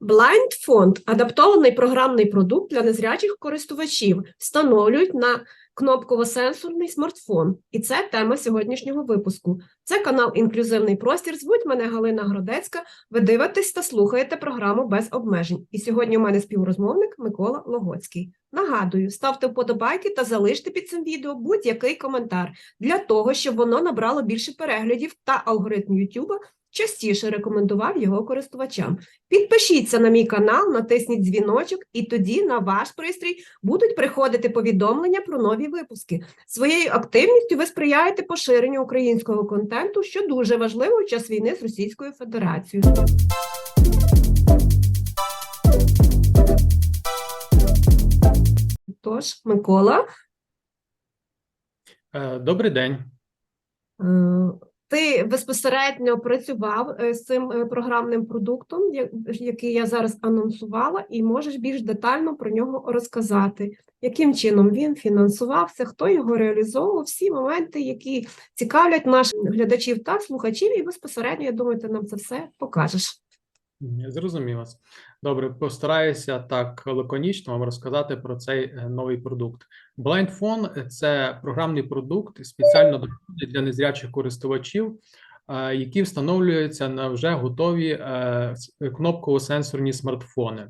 Blind Font – адаптований програмний продукт для незрячих користувачів, встановлюють на кнопково-сенсорний смартфон. І це тема сьогоднішнього випуску. Це канал Інклюзивний простір. Звуть мене Галина Гродецька. Ви дивитесь та слухаєте програму без обмежень. І сьогодні у мене співрозмовник Микола Логоцький. Нагадую, ставте вподобайки та залиште під цим відео будь-який коментар для того, щоб воно набрало більше переглядів та алгоритм YouTube частіше рекомендував його користувачам. Підпишіться на мій канал, натисніть дзвіночок, і тоді на ваш пристрій будуть приходити повідомлення про нові випуски. Своєю активністю ви сприяєте поширенню українського контенту, що дуже важливо в час війни з Російською Федерацією. Тож, Микола, Е, Добрий день. Ти безпосередньо працював е, з цим е, програмним продуктом, який я зараз анонсувала, і можеш більш детально про нього розказати, яким чином він фінансувався, хто його реалізовував, всі моменти, які цікавлять наших глядачів та слухачів, і безпосередньо, я думаю, ти нам це все покажеш. Вас. Добре, постараюся так лаконічно вам розказати про цей е, новий продукт. BlindPhone – це програмний продукт спеціально для незрячих користувачів, е, які встановлюються на вже готові е, кнопково-сенсорні смартфони.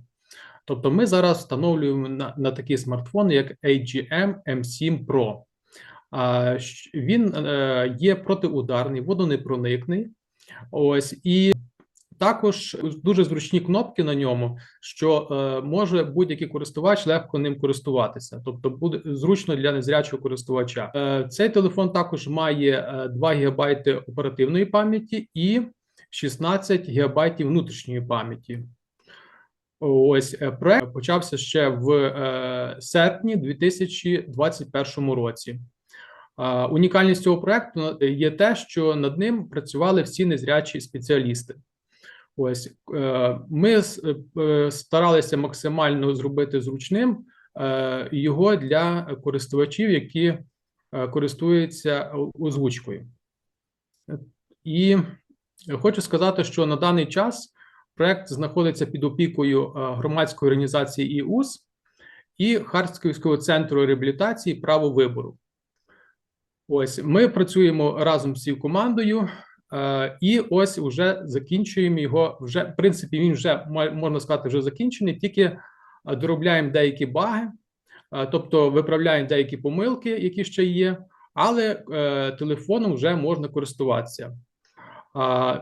Тобто, ми зараз встановлюємо на, на такі смартфони, як AGM M7 Pro. Він є протиударний, водонепроникний. Ось і також дуже зручні кнопки на ньому, що е, може будь-який користувач легко ним користуватися, тобто буде зручно для незрячого користувача. Е, цей телефон також має е, 2 ГБ оперативної пам'яті і 16 ГБ внутрішньої пам'яті. Ось е, проект почався ще в е, серпні 2021 році. Е, Унікальність цього проекту є те, що над ним працювали всі незрячі спеціалісти. Ось е, ми е, старалися максимально зробити зручним е, його для користувачів, які користуються озвучкою. І хочу сказати, що на даний час проект знаходиться під опікою громадської організації ІУС і Харківського центру реабілітації право вибору. Ось ми працюємо разом з цією командою. Е, І ось вже закінчуємо його. Вже в принципі, він вже можна сказати, вже закінчений. Тільки е, доробляємо деякі баги, е, тобто виправляємо деякі помилки, які ще є, але телефоном вже можна користуватися.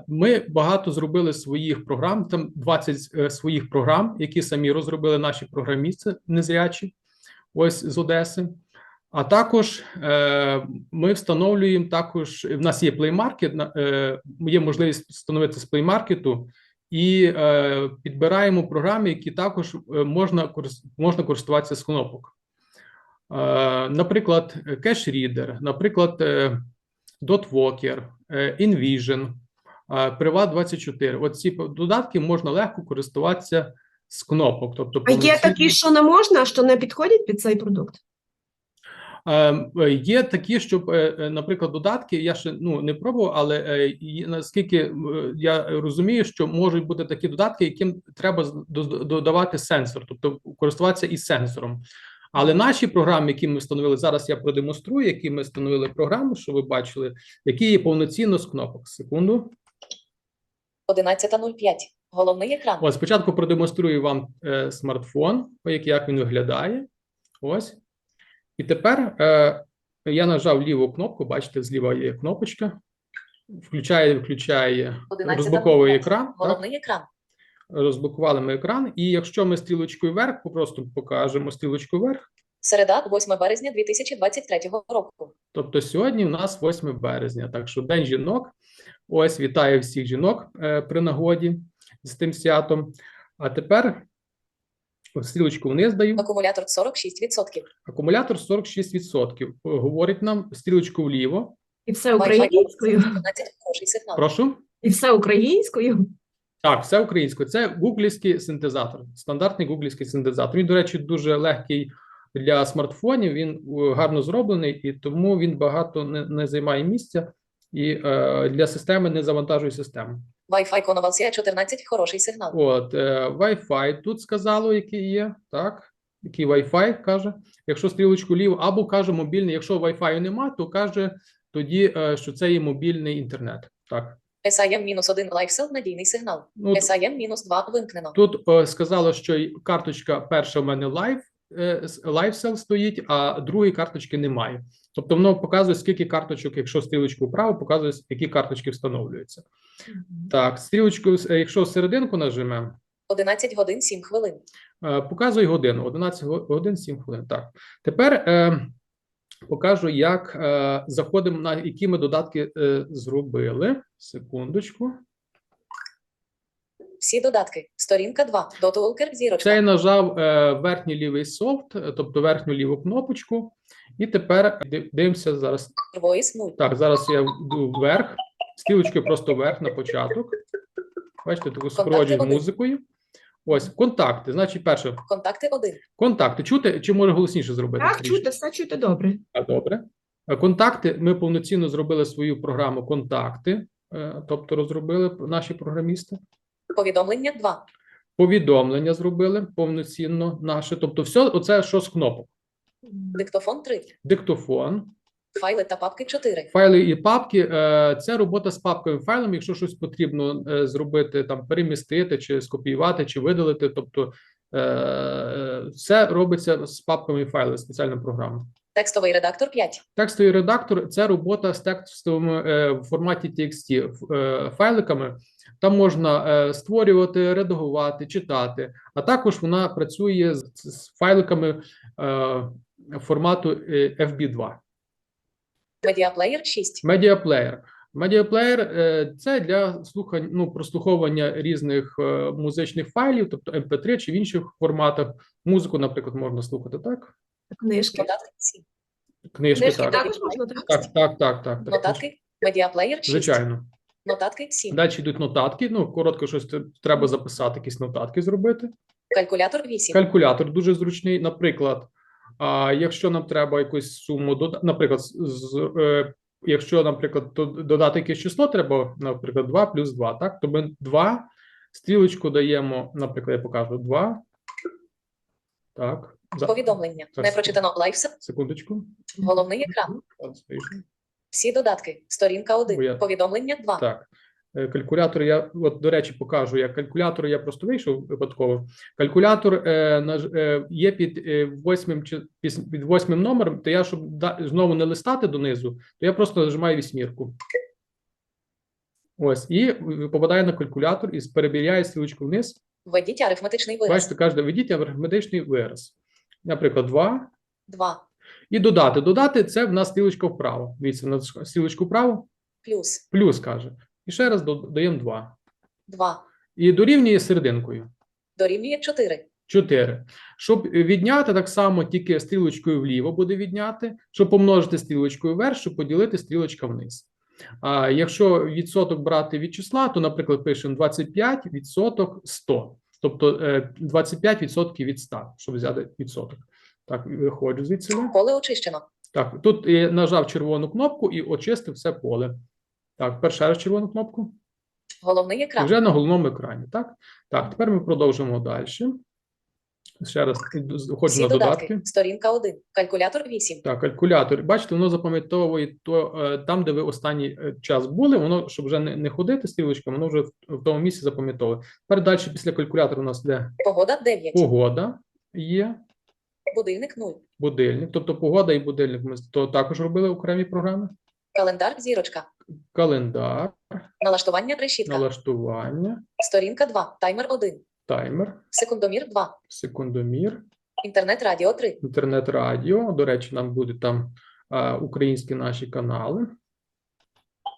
Ми багато зробили своїх програм. Там 20 е, своїх програм, які самі розробили наші програмісти незрячі, ось з Одеси. А також е, ми встановлюємо також. В нас є на- е, є можливість встановити з Market і е, підбираємо програми, які також е, можна можна користуватися з кнопок. Е, наприклад, Cache Reader, наприклад, DotWalker, InVision, е, Privat24. От ці додатки можна легко користуватися з кнопок. Тобто, А є такі, що не можна, а що не підходять під цей продукт? Е, Є такі, щоб, е, е, наприклад, додатки, я ще ну не пробував, але наскільки я розумію, що можуть бути такі додатки, яким треба додавати сенсор, тобто користуватися із сенсором. Але наші програми, які ми встановили зараз, я продемонструю, які ми встановили програми, що ви бачили, які є повноцінно з кнопок. Секунду. 11.05. Головний екран. Ось спочатку продемонструю вам е, смартфон, як, як він виглядає. Ось. І тепер е, я нажав ліву кнопку, бачите, зліва є кнопочка. Включає, включає, 11.05. розблоковує екран. Так? Головний екран. Розблокували ми екран. І якщо ми стрілочкою вверх, просто покажемо стрілочкою вверх. Середа, 8 березня 2023 року. Тобто сьогодні у нас 8 березня, так що День жінок. Ось вітаю всіх жінок е, при нагоді з тим святом. А тепер стрілочку вниз даю. Акумулятор 46%. Акумулятор 46%. Говорить нам стрілочку вліво. І все українською? 12 сигнал. Прошу. І все українською? Так, все українською. Це гуглівський синтезатор, стандартний гуглівський синтезатор. Він, до речі, дуже легкий для смартфонів. Він е, гарно зроблений, і тому він багато не, не займає місця. І е, для системи не завантажує систему. Wi-Fi конвалсія 14 хороший сигнал. От, е, Wi-Fi тут сказало, який є, так? Який Wi-Fi каже. Якщо стрілочку ліво, або каже мобільний, якщо Wi-Fi нема, то каже тоді, е, що це є мобільний інтернет. Так. SIM-1 LifeCell надійний сигнал. Ну, т- SIM-2 вимкнено. тут е, сказало, що карточка перша в мене Live, е, с- стоїть, а другої карточки немає. Тобто воно показує, скільки карточок, якщо стрілочку вправо, показує, які карточки встановлюються. Так, стрілочку, е, якщо серединку нажмемо, 11 годин 7 хвилин. Е, Показує годину, 11 годин 7 хвилин. Так. Тепер е, покажу, як е, заходимо на які ми додатки е, зробили. Секундочку. Всі додатки. Сторінка 2. Дотулкер зірочка. Це я нажав е, верхній лівий софт, е, тобто верхню ліву кнопочку. І тепер дивимося зараз. Voice 0. Так, зараз я йду вверх, стрілочкою просто вверх на початок. Бачите, таку супроводжую музикою. Ось контакти. Значить, перше, Контакти 1. контакти. Чути чи може голосніше зробити? Так, чути, все чути добре. А, Добре. Е, Контакти. Ми повноцінно зробили свою програму контакти, тобто розробили наші програмісти. Повідомлення 2. Повідомлення зробили повноцінно наше. Тобто, все оце що з кнопок. Диктофон 3. Диктофон, Файли та папки 4. файли і папки. Це робота з папковим файлом. Якщо щось потрібно е, зробити, там перемістити, чи скопіювати, чи видалити. Тобто, е, е, все робиться з папковими файлами, спеціальна програма. Текстовий редактор 5. Текстовий редактор це робота з текстовими е, в форматі TXT е, файликами. Там можна е, створювати, редагувати, читати, а також вона працює з, з файликами е, формату е, FB2. Медіаплеєр 6. Медіаплеєр. Медіаплеєр е, це для слухань, ну, прослуховування різних е, музичних файлів, тобто MP3 чи в інших форматах. Музику, наприклад, можна слухати так. Книжки. Нотатки 7. Книжки, Книжки так. також можна так? Так, так, так, так. так. Нотатки. Медіаплеєр 6. Звичайно. Нотатки 7. Далі йдуть нотатки. Ну, коротко, щось треба записати, якісь нотатки зробити. Калькулятор 8. Калькулятор дуже зручний. Наприклад, а, якщо нам треба якусь суму додати, наприклад, з, з, е, якщо, наприклад, додати якесь число, треба, наприклад, 2 плюс 2, так? То ми 2, стрілочку даємо, наприклад, я покажу 2. Так. За, Повідомлення. Не прочитано LifeCell. секундочку. Головний екран. Всі додатки. Сторінка Бо 1. я- Повідомлення 2. Так. Е, Калькулятор я, от, до речі, покажу. Я калькулятор я просто вийшов випадково. Калькулятор е, наж- е, є під е, восьмим чи під, під восьмим номером, то я, щоб да, знову не листати донизу, то я просто нажимаю вісьмірку. Ось, і попадаю на калькулятор і перебіряю стрілочку вниз. Введіть арифметичний вираз. Бачите, каже, введіть арифметичний вираз. Наприклад, 2. 2. І додати. Додати це в нас стрілочка вправо. Дивіться, на стрілочку вправо, Плюс. плюс каже. І ще раз додаємо 2. 2. І дорівнює серединкою. Дорівнює 4. 4. Щоб відняти так само тільки стрілочкою вліво буде відняти, щоб помножити стрілочкою вверх, щоб поділити стрілочка вниз. А якщо відсоток брати від числа, то, наприклад, пишемо 25 відсоток 100. Тобто е, 25 відсотків від 100, щоб взяти відсоток. Так, виходжу звідси. Поле очищено. Так, тут я нажав червону кнопку і очистив все поле. Так, перша раз червону кнопку. Головний екран. вже на головному екрані. Так, так, тепер ми продовжимо далі. Ще раз заходжу на додатки. додатки. Сторінка 1. Калькулятор 8. Так, калькулятор. Бачите, воно запам'ятовує то е, там, де ви останній е, час були. Воно, щоб вже не, ходити стрілочками, воно вже в, тому місці запам'ятовує. Тепер далі після калькулятора у нас йде Погода 9. погода, є Будильник 0. будильник. Тобто погода і будильник ми то також робили окремі програми. Календар зірочка. Календар, Налаштування решітка. налаштування, Сторінка 2. Таймер 1. Таймер, Секундомір 2. секундомір. Інтернет радіо 3. інтернет-радіо. До речі, нам будуть там а, українські наші канали.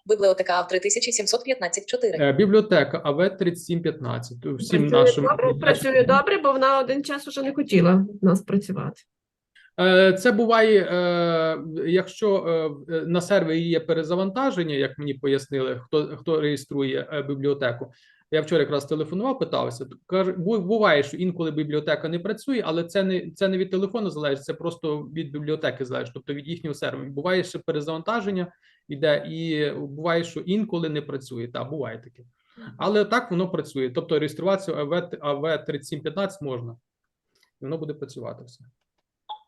Бібліотека АВ 3715 4. Е, Бібліотека АВ 3715. Всім Працює нашим добре, працює добре, бо вона один час уже не хотіла в нас працювати. Е, Це буває, е, якщо на сервері є перезавантаження, як мені пояснили, хто хто реєструє бібліотеку. Я вчора якраз телефонував, питався. Каже, буває, що інколи бібліотека не працює, але це не це не від телефону залежить, це просто від бібліотеки залежить, тобто від їхнього серверу. Буває ще перезавантаження іде, і буває, що інколи не працює. Та буває таке. Але так воно працює. Тобто реєструватися АВ, АВ 3715 можна. І воно буде працювати все.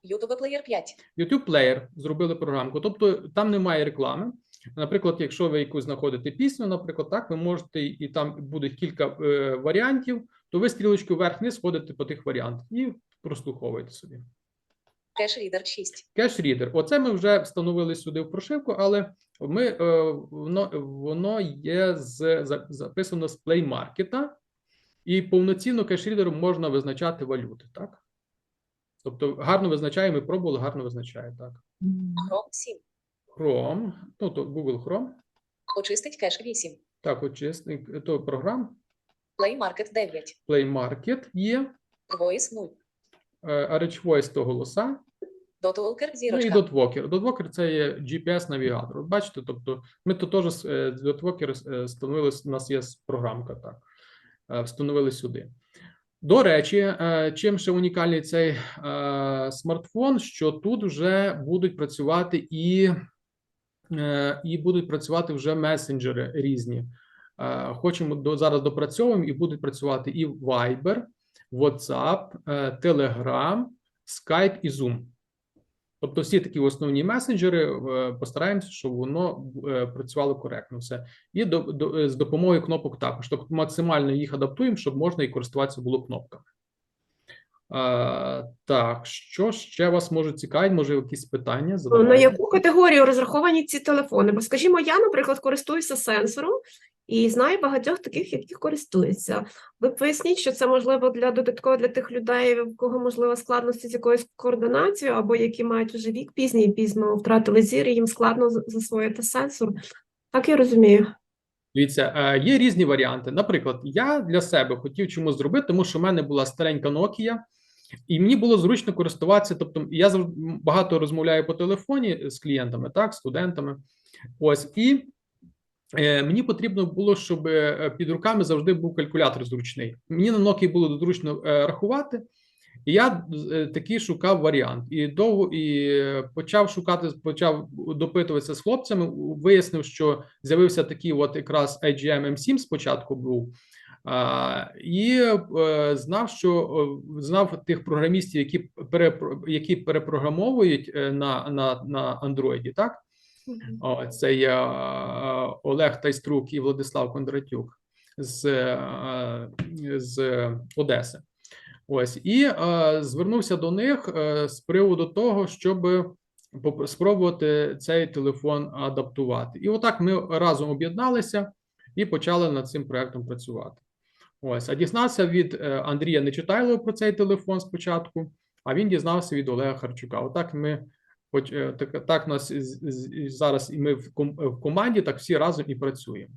YouTube Player 5. YouTube Player зробили програмку, тобто там немає реклами. Наприклад, якщо ви якусь знаходите пісню, наприклад, так ви можете, і там буде кілька е, варіантів, то ви стрілочкою вверх-вниз ходите по тих варіантах і прослуховуєте собі. Reader 6. Cache Reader. Оце ми вже встановили сюди в прошивку, але ми е, воно, воно є з за- записано з Market, і повноцінно кеш-рідером можна визначати валюти, так? Тобто гарно визначає, ми пробували, гарно визначає, так. Chrome 7. Chrome, ну то Google Chrome, Очистить кеш 8. так, чесний, то програм, Play Market 9. Play Market є, Voice 0. е, а Rich Voice то голоса, Dotwalker ну і зірочка. Dotwalker. Dotwalker – це є GPS-навігатор. Бачите, тобто ми тут теж з е, Dotwalker е, встановили, у нас є програмка, так, е, встановили сюди. До речі, е, чим ще унікальний цей е, смартфон, що тут вже будуть працювати і, е, і будуть працювати вже месенджери різні. Хочемо до зараз допрацьовуємо і будуть працювати і Viber, WhatsApp, Telegram, Skype і Zoom. Тобто, всі такі основні месенджери постараємося, щоб воно е, працювало коректно. Все і до, до з допомогою кнопок також. Тобто максимально їх адаптуємо, щоб можна і користуватися було кнопками. А, так, що ще вас може цікавити? Може, якісь питання? На яку категорію розраховані ці телефони? Бо, скажімо, я, наприклад, користуюся сенсором і знаю багатьох таких, які користуються. Ви поясніть, що це можливо для додатково для тих людей, в кого можливо складності з якоюсь координацією, або які мають уже вік пізній, пізно втратили зір, і їм складно засвоїти сенсор. Так я розумію. Дивіться, е, є різні варіанти. Наприклад, я для себе хотів чомусь зробити, тому що в мене була старенька Nokia, і мені було зручно користуватися. Тобто, я завжди багато розмовляю по телефоні з клієнтами, так, студентами. Ось і е, мені потрібно було, щоб е, під руками завжди був калькулятор зручний. Мені на Nokia було зручно е, рахувати. І я е, такий шукав варіант. І довго і е, почав шукати, почав допитуватися з хлопцями. Вияснив, що з'явився такий, от якраз IGM M7 спочатку був. І е, знав, що е, знав тих програмістів, які пере, які перепрограмовують е, на, на, на Android, так? Це є Олег Тайструк і Владислав Кондратюк з, з Одеси. Ось і звернувся до них з приводу того, щоб спробувати цей телефон адаптувати. І отак ми разом об'єдналися і почали над цим проектом працювати. Ось, а дізнався від е, Андрія Нечитайлова про цей телефон спочатку, а він дізнався від Олега Харчука. Отак ми Хоч е, так, так нас зараз і ми в команді, так всі разом і працюємо.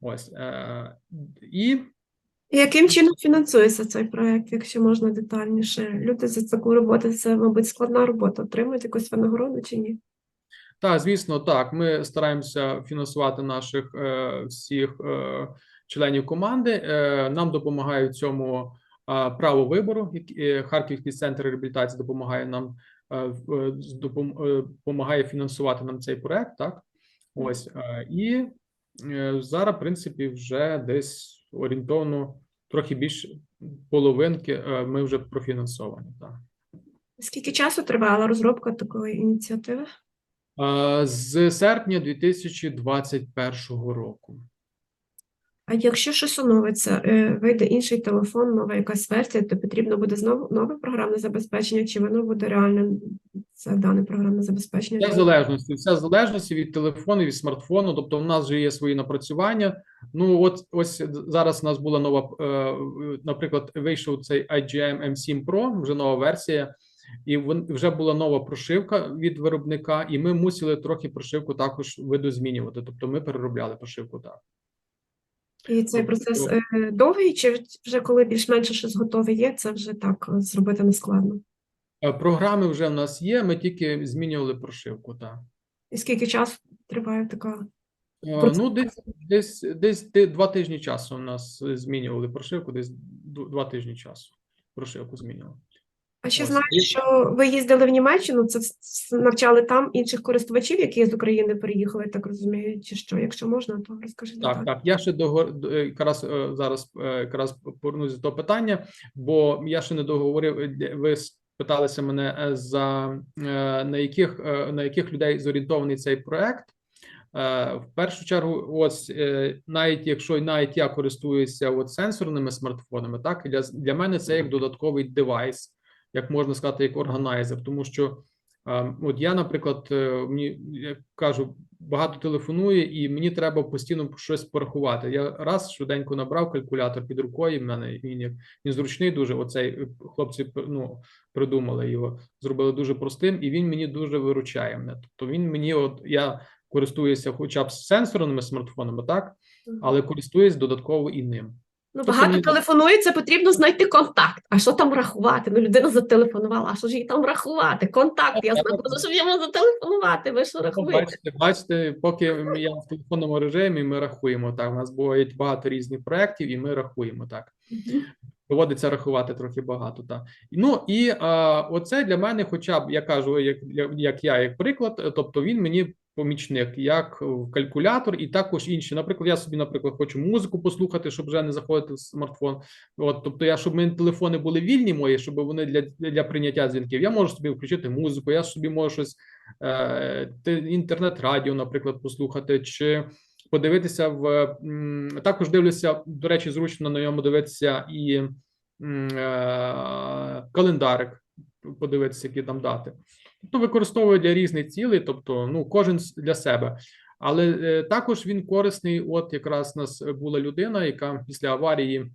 Ось е, і І Яким чином фінансується цей проект, якщо можна детальніше? Люди за таку роботу, це, мабуть, складна робота. Отримують якусь винагороду чи ні? Так, звісно, так. Ми стараємося фінансувати наших е, всіх е, членів команди. Е, нам допомагає в цьому право вибору. е, Харківський центр реабілітації допомагає нам е, допомагає фінансувати нам цей проект. Так, ось і зараз, в принципі, вже десь орієнтовно трохи більше половинки ми вже профінансовані. Так. Скільки часу тривала розробка такої ініціативи? З серпня 2021 року. А якщо щось оновиться, е, вийде інший телефон, нова якась версія, то потрібно буде знову нове програмне забезпечення, чи воно буде реальним це дане програмне забезпечення? В залежності, все залежності від телефону, від смартфону. Тобто, в нас вже є свої напрацювання. Ну, от ось зараз у нас була нова, е, наприклад, вийшов цей IGM M7 Pro, вже нова версія, і вже була нова прошивка від виробника, і ми мусили трохи прошивку також видозмінювати. Тобто, ми переробляли прошивку так. І цей процес е, довгий, чи вже коли більш-менше щось готове є, це вже так е, зробити нескладно? Е, Програми вже в нас є. Ми тільки змінювали прошивку. Так. І скільки часу триває така? Ну, десь, десь, десь два тижні часу у нас змінювали прошивку, десь два тижні часу прошивку змінювали. А ще знаю, що ви їздили в Німеччину, це навчали там інших користувачів, які з України переїхали, так розумію, чи що? Якщо можна, то розкажіть. Так, так. Я ще до- е, якраз е, зараз е, якраз повернусь до питання, бо я ще не договорив. Ви спиталися мене за на яких на яких людей зорієнтований цей проект. В першу чергу, ось навіть якщо навіть я користуюся от сенсорними смартфонами, так для для мене це як додатковий девайс, як можна сказати, як органайзер, тому що е, от я, наприклад, е, мені як кажу, багато телефоную, і мені треба постійно щось порахувати. Я раз швиденько набрав калькулятор під рукою. В мене він як він зручний дуже. Оцей е, хлопці ну, придумали його, зробили дуже простим, і він мені дуже виручає мене. Тобто він мені, от я користуюся, хоча б сенсорними смартфонами, так, але користуюсь додатково і ним. Ну, Тобто багато телефонується, потрібно знайти контакт. А що там рахувати? Ну, людина зателефонувала, а що ж їй там рахувати? Контакт, я знаходжу, щоб йому зателефонувати. Ви що Ну, рахуєте? Бачите, бачите, поки я в телефонному режимі, ми рахуємо так. У нас буває багато різних проєктів, і ми рахуємо так. Доводиться рахувати трохи багато. Так. Ну і а, оце для мене, хоча б я кажу, як, як я, як приклад, тобто він мені помічник, як в калькулятор, і також інші. Наприклад, я собі, наприклад, хочу музику послухати, щоб вже не заходити в смартфон. От, тобто, я щоб мої телефони були вільні мої, щоб вони для, для прийняття дзвінків. Я можу собі включити музику, я собі можу щось е, інтернет-радіо, наприклад, послухати, чи подивитися в також дивлюся. До речі, зручно на ньому дивитися і е, календарик, подивитися, які там дати. Тобто використовую для різних цілей, тобто ну кожен для себе. Але е, також він корисний. От якраз у нас була людина, яка після аварії,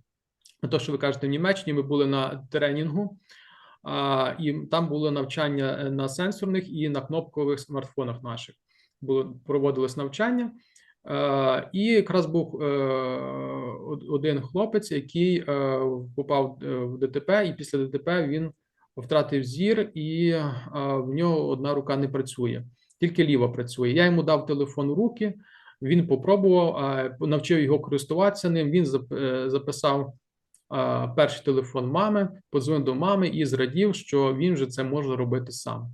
то що ви кажете, в Німеччині ми були на тренінгу. А, і там було навчання е, на сенсорних і на кнопкових смартфонах наших. Було проводилось навчання, Е, і якраз був е, один хлопець, який е, попав е, в ДТП, і після ДТП він втратив зір, і в нього одна рука не працює, тільки ліва працює. Я йому дав телефон у руки. Він попробував, навчив його користуватися ним. Він е, записав перший телефон мами, подзвонив до мами і зрадів, що він вже це може робити сам.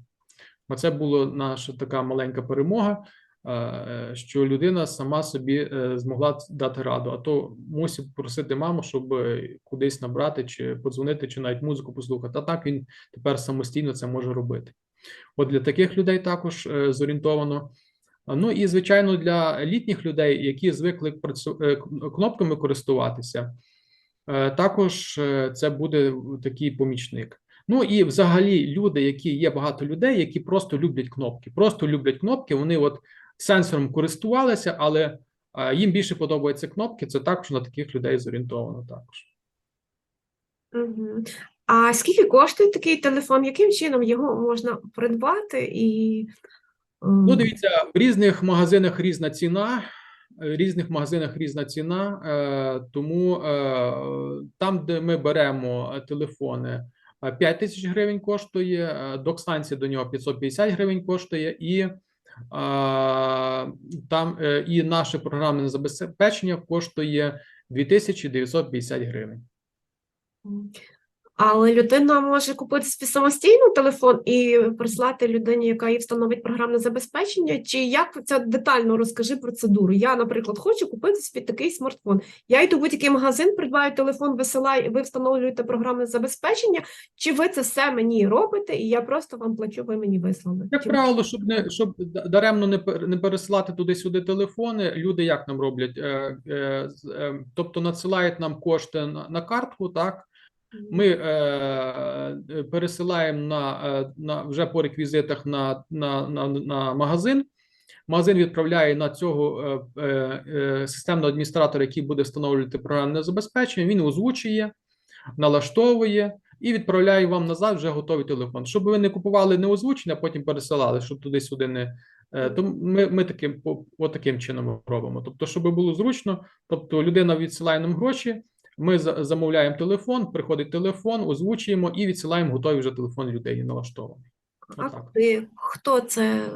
Оце була наша така маленька перемога, що людина сама собі е, змогла дати раду. А то мусив просити маму, щоб е, кудись набрати, чи подзвонити, чи навіть музику послухати. А так він тепер самостійно це може робити. От для таких людей також е, зорієнтовано. Ну і звичайно, для літніх людей, які звикли працю- е, кнопками користуватися. Е, Також е, це буде такий помічник. Ну і взагалі люди, які є багато людей, які просто люблять кнопки, просто люблять кнопки. Вони от сенсором користувалися, але е, їм більше подобаються кнопки. Це також на таких людей зорієнтовано також. А скільки коштує такий телефон? Яким чином його можна придбати і ем, Ну, дивіться, в різних магазинах різна ціна. В різних магазинах різна ціна, е, тому е, там, де ми беремо телефони, е, 5 тисяч гривень коштує, е, док-станція до нього 550 гривень коштує, і е, там е, і наше програмне забезпечення коштує 2950 гривень. Але людина може купити собі самостійно телефон і прислати людині, яка їй встановить програмне забезпечення. Чи як це детально розкажи процедуру? Я, наприклад, хочу купити собі такий смартфон. Я йду в будь-який магазин, придбаю телефон, висилаю, ви встановлюєте програмне забезпечення. Чи ви це все мені робите, і я просто вам плачу, ви мені вислали? Як правило, щоб не щоб даремно не не пересилати туди-сюди телефони, люди як нам роблять? Е, е, з- е, тобто надсилають нам кошти на картку, так ми е, е, пересилаємо на, е, на вже по реквізитах на, на, на, на магазин. Магазин відправляє на цього е, е, е, системного адміністратора, який буде встановлювати програмне забезпечення. Він озвучує, налаштовує і відправляє вам назад вже готовий телефон. Щоб ви не купували не озвучення, а потім пересилали, щоб туди-сюди не. То ми, ми таким по- от таким чином робимо. Тобто, щоб було зручно, тобто людина відсилає нам гроші. Ми замовляємо телефон, приходить телефон, озвучуємо і відсилаємо готовий вже телефон людині налаштований. А Отак. ти, хто це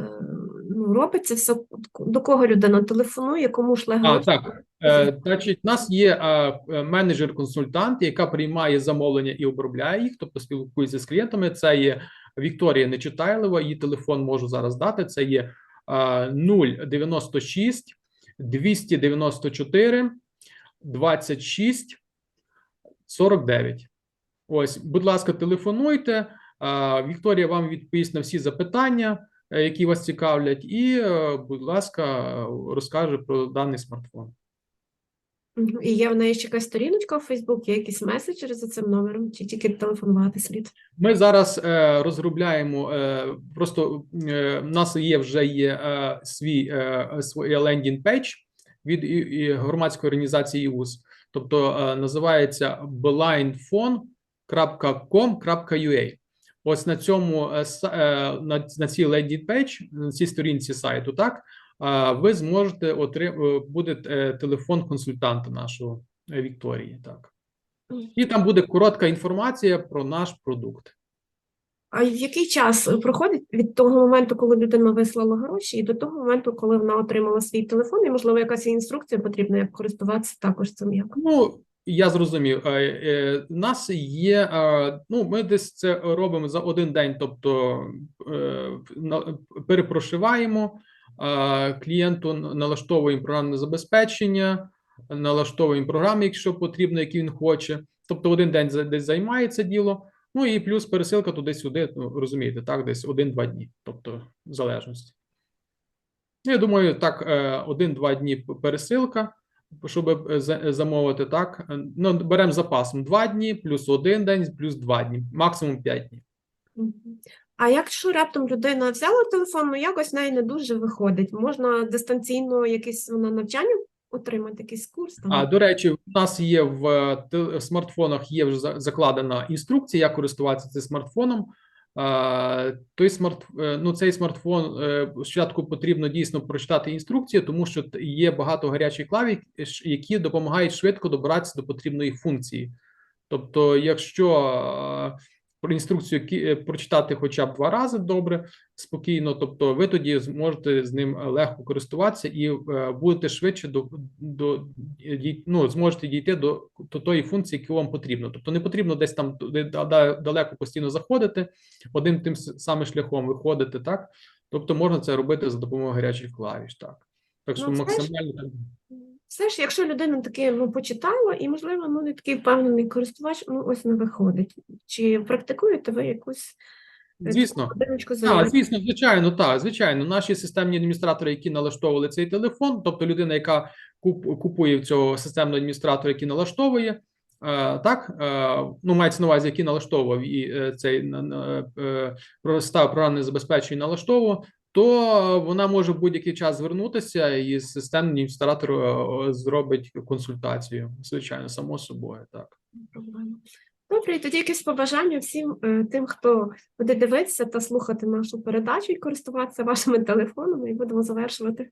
ну, робиться все, до кого людина телефонує, кому шле А, так. Е, Значить, у нас є е, е, менеджер-консультант, яка приймає замовлення і обробляє їх, тобто спілкується з клієнтами. Це є Вікторія Нечитайлова, її телефон можу зараз дати. Це є е, 096 294 26 49. Ось, будь ласка, телефонуйте. Вікторія вам відповість на всі запитання, е, які вас цікавлять, і, е, будь ласка, розкаже про даний смартфон. І є в неї ще якась сторіночка у Фейсбук, є якісь меседжери за цим номером, чи тільки телефонувати слід? Ми зараз е, розробляємо е, просто е, в нас є вже є е, свій е, своя лендінг пейдж від і, і громадської організації ІУС, тобто е, називається blindphone.com.ua. Ось на цьому е, е, на, цій лендінг пейдж, на цій сторінці сайту, так ви зможете отримати буде телефон консультанта нашого Вікторії. Так. І там буде коротка інформація про наш продукт. А в який час проходить від того моменту, коли людина вислала гроші, і до того моменту, коли вона отримала свій телефон, і можливо якась інструкція потрібна, як користуватися також цим як? Ну, я зрозумів. Е, е, У нас є, е, ну, ми десь це робимо за один день, тобто е, на- перепрошиваємо е, клієнту, налаштовуємо програмне забезпечення, налаштовуємо програми, якщо потрібно, які він хоче. Тобто один день десь займається діло. Ну і плюс пересилка туди-сюди, ну, розумієте, так, десь один-два дні, тобто в залежності. Я думаю, так, е, один-два дні пересилка, щоб е, замовити так. е, Ну, беремо запасом два дні, плюс один день, плюс два дні, максимум п'ять днів. А якщо раптом людина взяла телефон, ну якось в неї не дуже виходить, можна дистанційно якесь вона навчання отримати, якийсь курс там? А до речі, в нас є в е, в смартфонах є вже за- закладена інструкція, як користуватися цим смартфоном. Той смарт, е, ну цей смартфон е, спочатку потрібно дійсно прочитати інструкцію, тому що є багато гарячих клавій, які допомагають швидко добиратися до потрібної функції. Тобто, якщо інструкцію е, прочитати хоча б два рази добре, спокійно, тобто ви тоді зможете з ним легко користуватися і е, будете швидше до, до ну, зможете дійти до, до тої функції, яку вам потрібно. Тобто не потрібно десь там далеко постійно заходити, одним тим самим шляхом виходити, так? Тобто можна це робити за допомогою гарячих клавіш, так. Так що Ну, максимально. Все ж, якщо людина таки ну, почитала, і, можливо, ну, не такий впевнений користувач, ну ось не виходить. Чи практикуєте ви якусь е, Звісно. Так, звісно, звичайно, так, звичайно. Наші системні адміністратори, які налаштовували цей телефон, тобто людина, яка куп, купує цього системного адміністратора, який налаштовує, е, так, е, ну, мається на увазі, який налаштовував і е, цей е, став програмне забезпечення налаштовував, то вона може в будь-який час звернутися і системний адміністратор е, зробить консультацію. Звичайно, само собою, так. Добре, і тоді якесь побажання всім е, тим, хто буде дивитися та слухати нашу передачу і користуватися вашими телефонами, і будемо завершувати.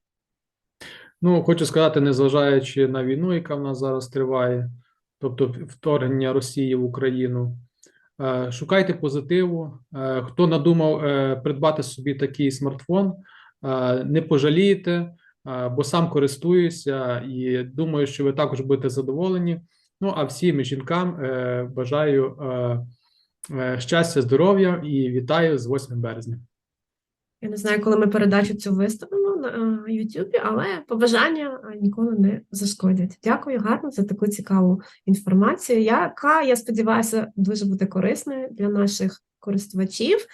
Ну, хочу сказати, незважаючи на війну, яка в нас зараз триває, тобто вторгнення Росії в Україну, е, шукайте позитиву. Е, Хто надумав е, придбати собі такий смартфон, е, не пожалієте, е, бо сам користуюся і думаю, що ви також будете задоволені. Ну, а всім жінкам е, бажаю е, е, щастя, здоров'я і вітаю з 8 березня. Я не знаю, коли ми передачу цю виставимо на е, Ютубі, але побажання е, ніколи не зашкодять. Дякую гарно за таку цікаву інформацію, яка, я сподіваюся, дуже буде корисною для наших користувачів.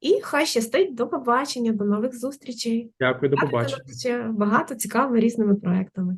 І хай щастить до побачення, до нових зустрічей. Дякую, до побачення. багато цікавими різними проектами.